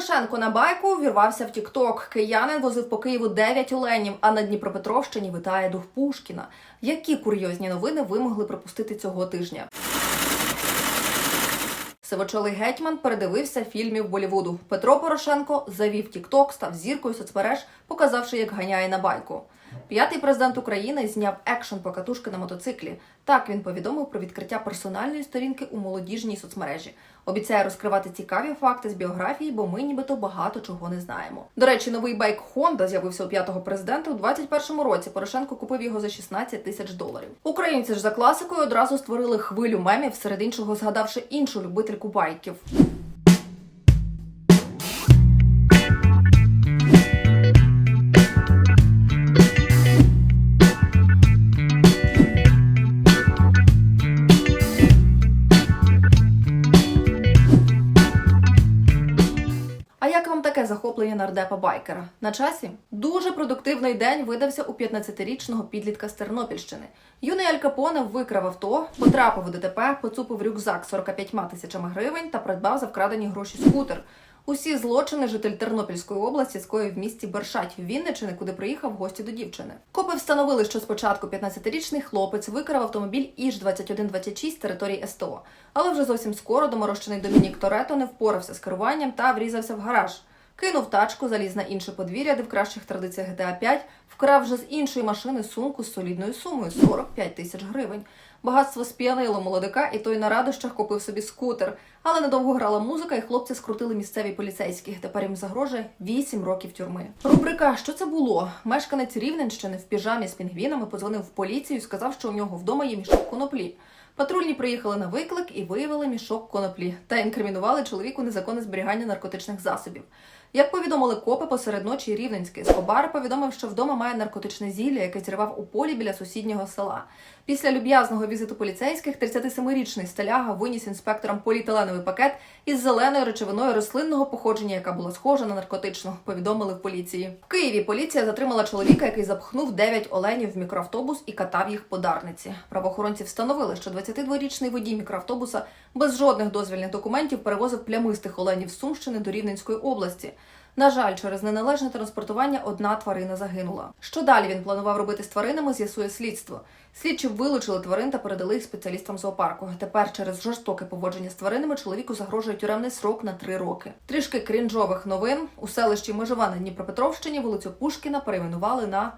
Порошенко на байку вірвався в Тікток. Киянин возив по Києву 9 оленів, а на Дніпропетровщині витає дух Пушкіна. Які курйозні новини ви могли пропустити цього тижня? Сивочолий гетьман передивився фільмів Болівуду. Петро Порошенко завів Тікток, став зіркою соцмереж, показавши, як ганяє на байку. П'ятий президент України зняв екшн покатушки на мотоциклі. Так він повідомив про відкриття персональної сторінки у молодіжній соцмережі. Обіцяє розкривати цікаві факти з біографії, бо ми нібито багато чого не знаємо. До речі, новий байк Honda з'явився у п'ятого президента у 21-му році. Порошенко купив його за 16 тисяч доларів. Українці ж за класикою одразу створили хвилю мемів, серед іншого згадавши іншу любительку байків. Нардепа байкера? На часі дуже продуктивний день видався у 15-річного підлітка з Тернопільщини. Юний Аль Капоне викрав авто, потрапив у ДТП, поцупив рюкзак 45 тисячами гривень та придбав за вкрадені гроші скутер. Усі злочини житель Тернопільської області скоїв в місті Бершать Вінничини, куди приїхав в гості до дівчини. Копи встановили, що спочатку 15-річний хлопець викрав автомобіль Іж 2126 з території СТО, але вже зовсім скоро доморощений Домінік Торетто не впорався з керуванням та врізався в гараж. Кинув тачку, заліз на інше подвір'я, де в кращих традиціях GTA 5 вкрав вже з іншої машини сумку з солідною сумою 45 тисяч гривень. Багатство сп'янило молодика, і той на радощах купив собі скутер. Але недовго грала музика, і хлопці скрутили місцеві поліцейські. Тепер їм загрожує 8 років тюрми. Рубрика Що це було? Мешканець Рівненщини в піжамі з пінгвінами позвонив в поліцію і сказав, що у нього вдома є мішок коноплі. Патрульні приїхали на виклик і виявили мішок коноплі та інкримінували чоловіку незаконне зберігання наркотичних засобів. Як повідомили копи посеред ночі Рівненський Скобар повідомив, що вдома має наркотичне зілля, яке зірвав у полі біля сусіднього села. Після люб'язного візиту поліцейських 37-річний сталяга виніс інспекторам поліетиленовий пакет із зеленою речовиною рослинного походження, яка була схожа на наркотичну. Повідомили в поліції. В Києві поліція затримала чоловіка, який запхнув 9 оленів в мікроавтобус і катав їх по дарниці. Правоохоронці встановили, що 22-річний водій мікроавтобуса без жодних дозвільних документів перевозив плямистих оленів з Сумщини до Рівненської області. На жаль, через неналежне транспортування одна тварина загинула. Що далі він планував робити з тваринами, з'ясує слідство. Слідчі вилучили тварин та передали їх спеціалістам зоопарку. Тепер через жорстоке поводження з тваринами чоловіку загрожує тюремний срок на три роки. Трішки крінжових новин у селищі Межова на Дніпропетровщині вулицю Пушкіна перейменували на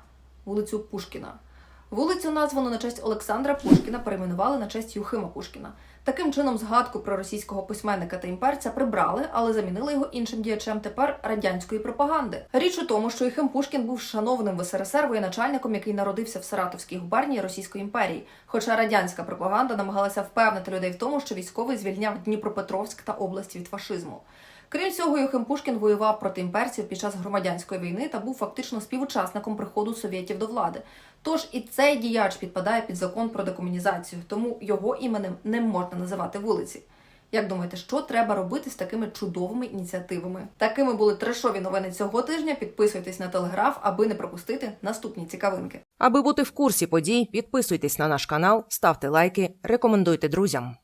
вулицю Пушкіна. Вулицю названу на честь Олександра Пушкіна перейменували на честь Юхима Пушкіна. Таким чином, згадку про російського письменника та імперця прибрали, але замінили його іншим діячем тепер радянської пропаганди. Річ у тому, що Юхим Пушкін був шановним в СРСР воєначальником, який народився в Саратовській губернії Російської імперії. Хоча радянська пропаганда намагалася впевнити людей в тому, що військовий звільняв Дніпропетровськ та області від фашизму. Крім цього, Юхим Пушкін воював проти імперців під час громадянської війни та був фактично співучасником приходу совєтів до влади. Тож і цей діяч підпадає під закон про декомунізацію, тому його іменем не можна називати вулиці. Як думаєте, що треба робити з такими чудовими ініціативами? Такими були трешові новини цього тижня. Підписуйтесь на телеграф, аби не пропустити наступні цікавинки. Аби бути в курсі подій, підписуйтесь на наш канал, ставте лайки, рекомендуйте друзям.